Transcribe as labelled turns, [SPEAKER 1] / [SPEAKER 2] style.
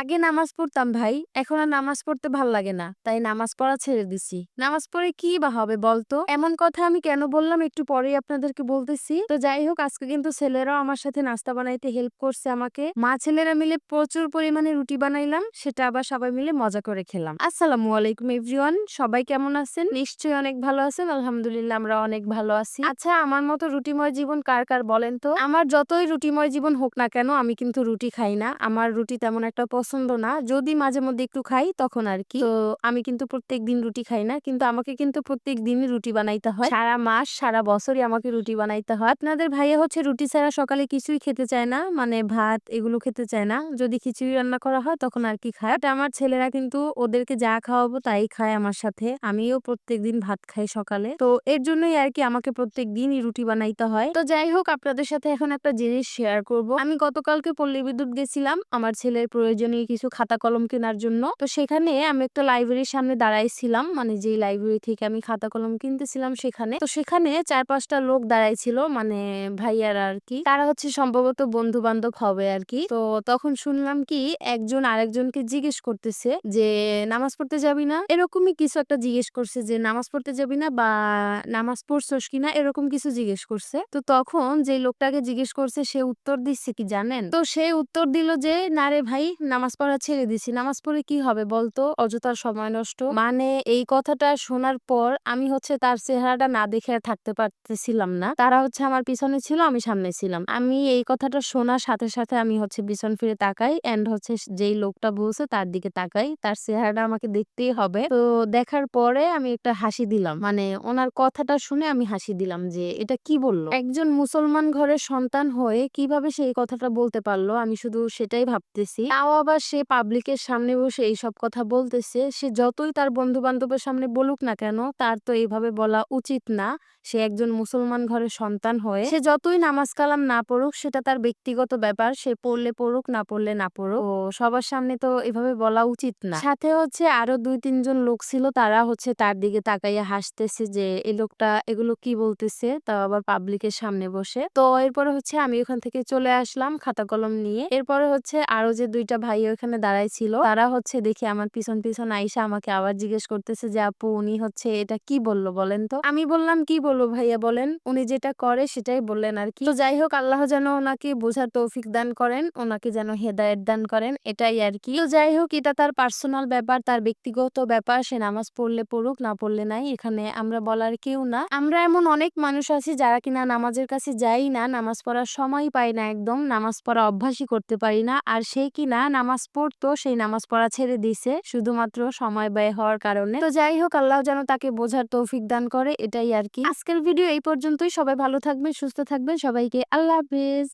[SPEAKER 1] আগে নামাজ পড়তাম ভাই, এখন আর নামাজ পড়তে ভালো লাগে না, তাই নামাজ পড়া ছেড়ে দিছি। নামাজ পড়ে কি বা হবে বলতো? এমন কথা আমি কেন বললাম একটু পরেই আপনাদেরকে বলতেছি। তো যাই হোক, আজকে কিন্তু ছেলেরাও আমার সাথে নাস্তা বানাইতে হেল্প করছে আমাকে। মা ছেলেরা মিলে প্রচুর পরিমাণে রুটি বানাইলাম, সেটা আবার সবাই মিলে মজা করে খেলাম। আসসালামু আলাইকুম এভরিওয়ান সবাই কেমন আছেন? নিশ্চয়ই অনেক ভালো আছেন, আলহামদুলিল্লাহ আমরা অনেক ভালো আছি। আচ্ছা আমার মতো রুটিময় জীবন কার কার বলেন তো? আমার যতই রুটিময় জীবন হোক না কেন, আমি কিন্তু রুটি খাই না। আমার রুটি তেমন একটা পছন্দ না। যদি মাঝে মধ্যে একটু খাই তখন আর কি। তো আমি কিন্তু প্রত্যেক দিন রুটি খাই না। কিন্তু আমাকে কিন্তু প্রত্যেক দিনই রুটি বানাইতে হয়। সারা মাস, সারা বছরই আমাকে রুটি বানাইতে হয়। আপনাদের ভাইয়া হচ্ছে রুটি ছাড়া সকালে কিছুই খেতে চায় না। মানে ভাত এগুলো খেতে চায় না। যদি খিচুড়ি রান্না করা হয় তখন আর কি খায়। আমার ছেলেরা কিন্তু ওদেরকে যা খাওয়াবো তাই খায় আমার সাথে। আমিও প্রত্যেক দিন ভাত খাই সকালে। তো এর জন্যই আর কি আমাকে প্রত্যেক দিনই রুটি বানাইতে হয়। তো যাই হোক, আপনাদের সাথে এখন একটা জিনিস শেয়ার করব। আমি গতকালকে পল্লী বিদ্যুৎ গেছিলাম। আমার ছেলের প্রয়োজনীয় কিছু খাতা কলম কেনার জন্য। তো সেখানে আমি একটা লাইব্রেরির সামনে দাঁড়াইছিলাম মানে যেই লাইব্রেরি থেকে আমি খাতা কলম কিনতেছিলাম সেখানে। তো সেখানে চার পাঁচটা লোক দাঁড়াইছিল মানে ভাইয়ার আর কি তারা হচ্ছে সম্ভবত বন্ধু বান্ধব হবে আর কি তো তখন শুনলাম কি, একজন আরেকজনকে জিজ্ঞেস করতেছে যে, নামাজ পড়তে যাবি না? এরকমই কিছু একটা জিজ্ঞেস করছে যে, নামাজ পড়তে যাবি না বা নামাজ পড়ছস কিনা? এরকম কিছু জিজ্ঞেস করছে। তো তখন যে লোকটাকে জিজ্ঞেস করছে, সে উত্তর দিচ্ছে কি জানেন? তো সে উত্তর দিল যে, না রে ভাই নামাজ পড়া ছেড়ে দিছি। নামাজ পড়ে কি হবে বলতো? অযথার সময় নষ্ট। মানে এই কথাটা শোনার পর আমি হচ্ছে তার চেহারাটা না দেখে থাকতে পারতেছিলাম না। তারা হচ্ছে আমার পিছনে ছিল, আমি সামনে ছিলাম। আমি এই কথাটা শোনার সাথে সাথে আমি হচ্ছে পিছন ফিরে তাকাই এন্ড হচ্ছে যেই লোকটা বলছে তার দিকে তাকাই। তার চেহারাটা আমাকে দেখতেই হবে। তো দেখার পরে আমি একটা হাসি দিলাম। মানে ওনার কথাটা শুনে আমি হাসি দিলাম যে, এটা কি বলল? একজন মুসলমান ঘরের সন্তান হয়ে কীভাবে সেই কথাটা বলতে পারল আমি শুধু সেটাই ভাবতেছি। তাও আবার সে পাবলিকের সামনে বসে এইসব কথা বলতেছে, সে যতই তার বন্ধু বান্ধবের সামনে বলুক না কেন, তার তো এইভাবে বলা উচিত না। সে একজন মুসলমান ঘরের সন্তান হয়ে, সে যতই নামাজ কালাম না পড়ুক, সেটা তার ব্যক্তিগত ব্যাপার, সে পড়লে পড়ুক, না পড়লে না পড়ুক। ও সবার সামনে তো এভাবে বলা উচিত না। সাথে হচ্ছে আরও দুই তিনজন লোক ছিল, তারা হচ্ছে তার দিকে তাকাইয়া হাসতেছে যে এই লোকটা এগুলো কি বলতেছে? তাও আবার পাবলিকের সামনে বসে। তো এরপরে হচ্ছে আমি ওখান থেকে চলে আসলাম খাতা কলম নিয়ে। এরপরে হচ্ছে আরও যে দুইটা ভাই ওখানে দাঁড়াই ছিল। তারা হচ্ছে দেখি আমার পিছন পিছন আইসা আমাকে আবার জিজ্ঞেস করতেছে যে, আপু, উনি হচ্ছে এটা কি বলল বলেন তো? আমি বললাম, কি বলব ভাইয়া বলেন? উনি যেটা করে সেটাই বললেন আর কি। তো যাই হোক, আল্লাহ যেন ওনাকে বোঝার তৌফিক দান করেন, ওনাকে যেন হেদায়ত দান করেন, এটাই আর কি। তো যাই হোক, এটা তার পার্সোনাল ব্যাপার, তার ব্যক্তিগত ব্যাপার, সে নামাজ পড়লে পড়ুক, না পড়লে নাই, এখানে আমরা বলার কেউ না। আমরা এমন অনেক মানুষ আছি যারা কিনা নামাজের কাছে যাই না, নামাজ পড়ার সময় পাই না একদম, নামাজ পড়া অভ্যাসই করতে পারি না, আর সে কিনা নামাজ পড়তো, সেই নামাজ পড়া ছেড়ে দিছে। শুধুমাত্র সময় ব্যয় হওয়ার কারণে। তো যাই হোক, আল্লাহ যেন তাকে বোঝার তৌফিক দান করে, এটাই আর কি। আজকের ভিডিও এই পর্যন্তই। সবাই ভালো থাকবেন, সুস্থ থাকবেন। সবাইকে আল্লাহ হাফিজ।